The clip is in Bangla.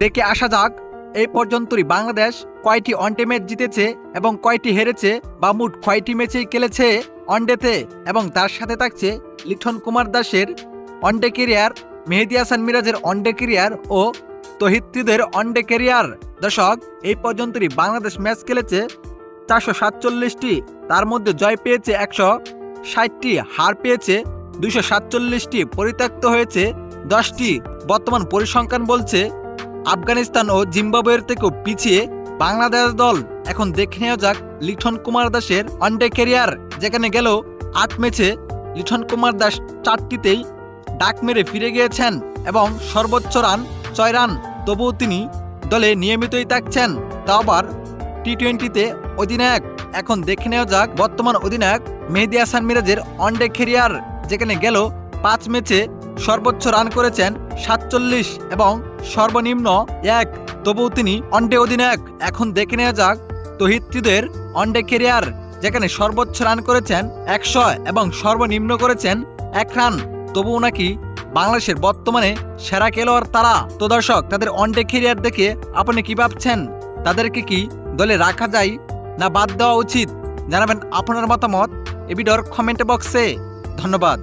দেখে আসা যাক, এই পর্যন্তই বাংলাদেশ কয়টি ওয়ানডে ম্যাচ জিতেছে এবং কয়টি হেরেছে বা মোট কয়টি ম্যাচেই খেলেছে ওয়ানডেতে এবং তার সাথে থাকছে লিঠন কুমার দাসের ওয়ানডে কেরিয়ার মেহেদি হাসান মিরাজের ওয়ানডে কেরিয়ার ও তহিত্রীদের ওয়ানডে কেরিয়ার দর্শক, এই পর্যন্তই বাংলাদেশ ম্যাচ খেলেছে চারশো সাতচল্লিশটি, তার মধ্যে জয় পেয়েছে একশো ষাটটি, হার পেয়েছে দুশো সাতচল্লিশটি, পরিত্যক্ত হয়েছে দশটি। বর্তমান পরিসংখ্যান বলছে আফগানিস্তান ও জিম্বাবুয়ের থেকেও পিছিয়ে বাংলাদেশ দল। এখন দেখে নেওয়া যাক লিঠন কুমার দাসের ওয়ানডে ক্যারিয়ার যেখানে গেল আট ম্যাচে। লিঠন কুমার দাস চারটিতেই ডাক মেরে ফিরে গিয়েছেন এবং সর্বোচ্চ রান, ছয় রান। তবুও তিনি দলে নিয়মিতই থাকছেন। তা আবার টি টোয়েন্টিতে অধিনায়ক। এখন দেখে নেওয়া যাক বর্তমান অধিনায়ক মেহেদি হাসান মিরাজের ওয়ানডে ক্যারিয়ার যেখানে গেল পাঁচ ম্যাচে সর্বোচ্চ রান করেছেন সাতচল্লিশ এবং সর্বনিম্ন এক, তবুও তিনি ওয়ানডে অধিনায়ক। এখন দেখে নেওয়া যাক তহিত্রীদের ওয়ানডে কেরিয়ার, যেখানে সর্বোচ্চ রান করেছেন একশো এবং সর্বনিম্ন করেছেন এক রান। তবুও নাকি বাংলাদেশের বর্তমানে সেরা খেলোয়াড় তারা। তো দর্শক, তাদের ওয়ানডে ক্যারিয়ার দেখে আপনি কি ভাবছেন? তাদেরকে কি দলে রাখা যায় না বাদ দেওয়া উচিত? জানাবেন আপনার মতামত। এ ভিডিওর কমেন্ট বক্সে। ধন্যবাদ।